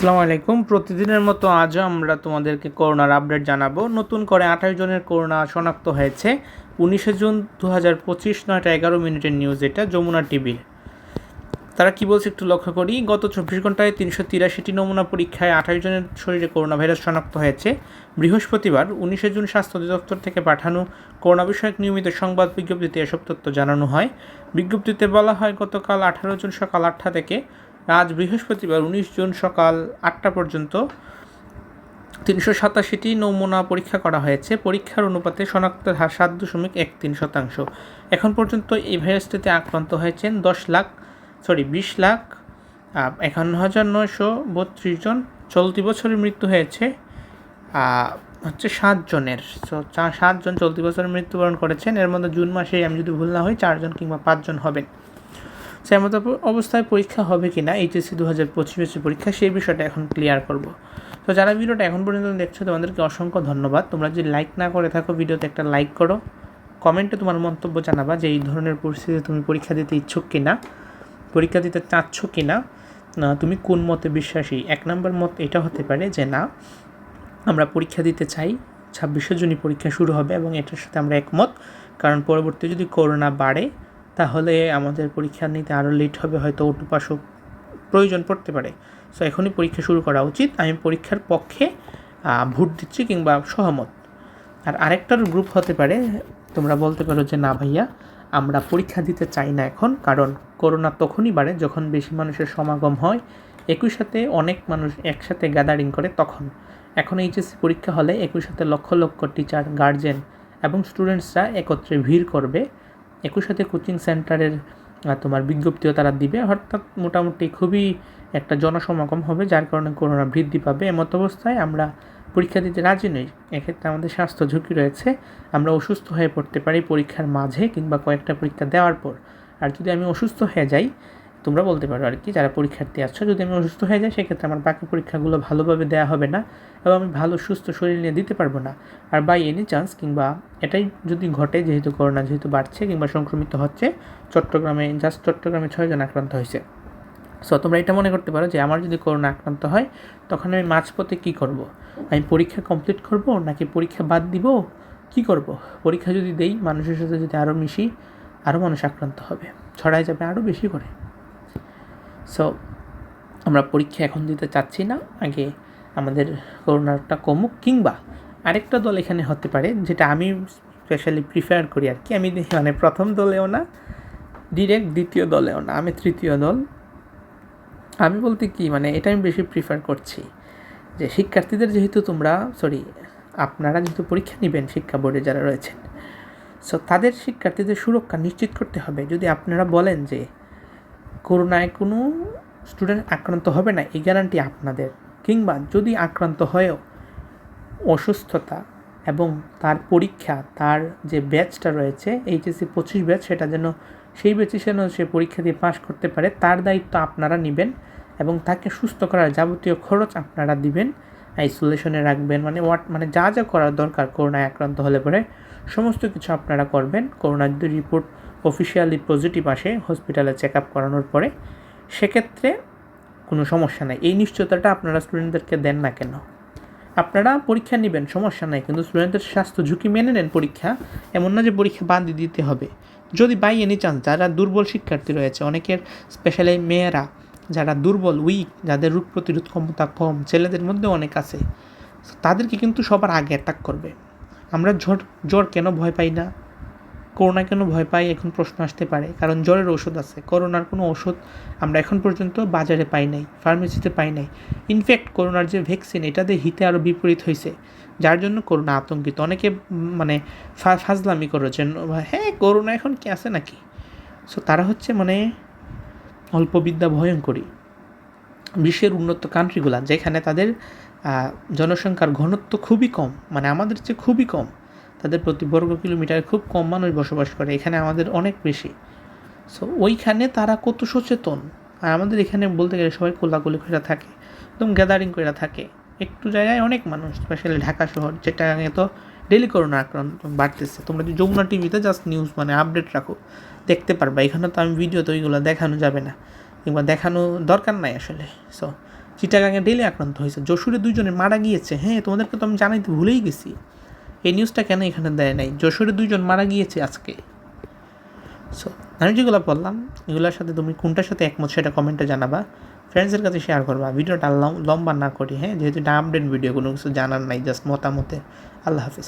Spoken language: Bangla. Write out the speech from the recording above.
আসসালামু আলাইকুম। প্রতিদিনের মতো আজও আমরা তোমাদেরকে করোনার আপডেট জানাব। নতুন করে আঠাশ জনের করোনা শনাক্ত হয়েছে। উনিশে জুন দু হাজার পঁচিশ নয়টা এগারো মিনিটের নিউজ এটা, যমুনা টিভির তারা কি বলছে একটু লক্ষ্য করি। গত চব্বিশ ঘন্টায় তিনশো তিরাশিটি নমুনা পরীক্ষায় আঠাশ জনের শরীরে করোনা ভাইরাস শনাক্ত হয়েছে। বৃহস্পতিবার উনিশে জুন স্বাস্থ্য অধিদপ্তর থেকে পাঠানো করোনা বিষয়ক নিয়মিত সংবাদ বিজ্ঞপ্তিতে এসব তথ্য জানানো হয়। বিজ্ঞপ্তিতে বলা হয়, গতকাল আঠারো জুন সকাল আটটা থেকে আজ বৃহস্পতিবার, উনিশ জুন সকাল আটটা পর্যন্ত তিনশো সাতাশিটি নমুনা পরীক্ষা করা হয়েছে। পরীক্ষার অনুপাতে শনাক্তের হার সাত দশমিক এক তিন শতাংশ। এখন পর্যন্ত এই ভাইরাসটিতে আক্রান্ত হয়েছেন দশ লাখ, সরি, বিশ লাখ একান্ন হাজার নয়শো বত্রিশ জন। চলতি বছরের মৃত্যু হয়েছে হচ্ছে সাতজনের সাতজন চলতি বছরের মৃত্যুবরণ করেছেন। এর মধ্যে জুন মাসে আমি যদি ভুল না হই, চারজন কিংবা পাঁচজন হবেন। মতো অবস্থায় পরীক্ষা হবে কি না এইচএসসি দু হাজার পঁচিশ পরীক্ষা সেই বিষয়টা এখন ক্লিয়ার করব। তো যারা ভিডিওটা এখন পর্যন্ত দেখছ, তোমাদেরকে অসংখ্য ধন্যবাদ। তোমরা যদি লাইক না করে থাকো ভিডিওতে, একটা লাইক করো। কমেন্টে তোমার মন্তব্য জানাবা যে, এই ধরনের পরিস্থিতিতে তুমি পরীক্ষা দিতে ইচ্ছুক কি না পরীক্ষা দিতে চাচ্ছ কি না, তুমি কোন মতে বিশ্বাসী? এক নম্বর মত এটা হতে পারে যে, না, আমরা পরীক্ষা দিতে চাই, ছাব্বিশে জুনই পরীক্ষা শুরু হবে এবং এটার সাথে আমরা একমত। কারণ পরবর্তী যদি করোনা বাড়ে তাহলে আমাদের পরীক্ষা নিতে আরও লেট হবে, হয়তো ওটু পাশও প্রয়োজন পড়তে পারে। সো এখনই পরীক্ষা শুরু করা উচিত। আমি পরীক্ষার পক্ষে ভোট দিচ্ছি কিংবা সহমত। আর আরেকটার গ্রুপ হতে পারে, তোমরা বলতে পারো যে, না ভাইয়া, আমরা পরীক্ষা দিতে চাই না এখন, কারণ করোনা তখনই বাড়ে যখন বেশি মানুষের সমাগম হয়। একই সাথে অনেক মানুষ একসাথে গ্যাদারিং করে তখন। এখন এইচএসসি পরীক্ষা হলে একই সাথে লক্ষ লক্ষ টিচার গার্জেন এবং স্টুডেন্টসরা একত্রে ভিড় করবে। একই সাথে কোচিং সেন্টারের তোমার বিজ্ঞপ্তিও তারা দিবে। অর্থাৎ মোটামুটি খুবই একটা জনসমাগম হবে, যার কারণে করোনা বৃদ্ধি পাবে। এমত অবস্থায় আমরা পরীক্ষা দিতে রাজি নই। এক্ষেত্রে আমাদের স্বাস্থ্য ঝুঁকি রয়েছে। আমরা অসুস্থ হয়ে পড়তে পারি পরীক্ষার মাঝে কিংবা কয়েকটা পরীক্ষা দেওয়ার পর। আর যদি আমি অসুস্থ হয়ে যাই তোমরা বলতে পারো আর কি, যারা পরীক্ষার্থী আছো, যদি আমি অসুস্থ হয়ে যাই, সেক্ষেত্রে আমার বাকি পরীক্ষাগুলো ভালোভাবে দেওয়া হবে না এবং আমি ভালো, সুস্থ শরীর নিয়ে দিতে পারব না। আর বাই এনি চান্স কিংবা এটাই যদি ঘটে, যেহেতু করোনা যেহেতু বাড়ছে কিংবা সংক্রমিত হচ্ছে, চট্টগ্রামে জাস্ট চট্টগ্রামে ছয়জন আক্রান্ত হয়েছে। সো তোমরা এটা মনে করতে পারো যে আমার যদি করোনা আক্রান্ত হয়, তখন আমি মাঝপথে কী করব? আমি পরীক্ষা কমপ্লিট করব নাকি পরীক্ষা বাদ দিব? কি করব? পরীক্ষা যদি দেই, মানুষের সাথে যদি আরও মিশি আরও মানুষ আক্রান্ত হবে। ছড়ায় যাবে আরও বেশি করে। সো আমরা পরীক্ষা এখন দিতে চাচ্ছি না। আগে আমাদের করোনাটা কমুক কিংবা আরেকটা দল এখানে হতে পারে, যেটা আমি স্পেশালি প্রিফার করি আর কি। আমি মানে প্রথম দলেও না ডিরেক্ট দ্বিতীয় দলেও না, আমি তৃতীয় দল। আমি বলতে কি মানে এটা আমি বেশি প্রিফার করছি যে শিক্ষার্থীদের যেহেতু তোমরা সরি আপনারা যেহেতু পরীক্ষা নেবেন শিক্ষা বোর্ডে যারা রয়েছেন সো তাদের শিক্ষার্থীদের সুরক্ষা নিশ্চিত করতে হবে। যদি আপনারা বলেন যে করোনায় কোনো স্টুডেন্ট আক্রান্ত হবে না, এই গ্যারান্টি আপনাদের। কিংবা যদি আক্রান্ত হয়েও, অসুস্থতা এবং তার পরীক্ষা, তার যে ব্যাচটা রয়েছে এইচএসসি পঁচিশ ব্যাচ সেটা যেন সেই ব্যাচে যেন সে পরীক্ষা দিয়ে পাশ করতে পারে, তার দায়িত্ব আপনারা নেবেন এবং তাকে সুস্থ করার যাবতীয় খরচ আপনারা দিবেন আইসোলেশনে রাখবেন মানে ওয়াট মানে যা যা করার দরকার, করোনায় আক্রান্ত হলে পরে সমস্ত কিছু আপনারা করবেন। করোনার যদি রিপোর্ট অফিসিয়ালি পজিটিভ আসে হসপিটালে চেক আপ করানোর পরে, সেক্ষেত্রে কোনো সমস্যা নাই। এই নিশ্চয়তাটা আপনারা স্টুডেন্টদেরকে দেন না কেন? আপনারা পরীক্ষা নেবেন, সমস্যা নাই, কিন্তু স্টুডেন্টদের স্বাস্থ্য ঝুঁকি মেনে নেন পরীক্ষা। এমন না যে পরীক্ষা বাদ দিতে হবে। যদি বাই এনি চান্স যারা দুর্বল শিক্ষার্থী রয়েছে, অনেকের স্পেশালি মেয়েরা যারা দুর্বল উইক যাদের রোগ প্রতিরোধ ক্ষমতা কম, ছেলেদের মধ্যে অনেক আছে, তাদেরকে কিন্তু সবার আগে অ্যাটাক করবে। আমরা জ্বর জ্বর কেন ভয় পাই না? করোনা কেন ভয় পাই এখন প্রশ্ন আসতে পারে, কারণ জ্বরের ওষুধ আছে। করোনার কোনো ওষুধ আমরা এখন পর্যন্ত বাজারে পাই নাই ফার্মেসিতে পাই নাই। ইনফ্যাক্ট করোনার যে ভ্যাকসিন এটাতে হিতে আরও বিপরীত হয়েছে যার জন্য করোনা আতঙ্কিত। অনেকে মানে ফাজলামি করেছেন হ্যাঁ করোনা এখন কি আছে নাকি? সো তারা হচ্ছে মানে অল্প বিদ্যা ভয়ঙ্করী। বিশ্বের উন্নত কান্ট্রিগুলা যেখানে তাদের জনসংখ্যার ঘনত্ব খুবই কম মানে আমাদের চেয়ে খুবই কম তাদের প্রতি বর্গ কিলোমিটারে খুব কম মানুষ বসবাস করে, এখানে আমাদের অনেক বেশি। সো ওইখানে তারা কত সচেতন? আর আমাদের এখানে বলতে গেলে সবাই কোলাকুলি করে থাকে, একদম গ্যাদারিং করে থাকে। একটু জায়গায় অনেক মানুষ স্পেশালি ঢাকা শহর, যেটা তো ডেলি করোনা আক্রান্ত বাড়তেছে। তোমরা যদি যমুনা টিভিতে জাস্ট নিউজ মানে আপডেট রাখো, দেখতে পারবা। এখানে তো আমি ভিডিও তো ওইগুলো দেখানো যাবে না, কিংবা দেখানো দরকার নাই আসলে। সো চিটাগাঙে ডেলি আক্রান্ত হয়েছে। যশোরে দুইজনে মারা গিয়েছে। হ্যাঁ তোমাদেরকে তো আমি জানাইতে ভুলেই গেছি। এই নিউজটা কেন এখানে দেয় নাই? যশোরে দুইজন মারা গিয়েছে আজকে। সো আমি যেগুলো বললাম, এগুলোর সাথে তুমি কোনটার সাথে একমত সেটা কমেন্টে জানাবা। ফ্রেন্ডসের কাছে শেয়ার করবা। ভিডিওটা লম- লম্বা না করি হ্যাঁ? যেহেতু এটা আপডেট ভিডিও কোনো কিছু জানার নাই জাস্ট মতামতে আল্লাহ হাফিজ।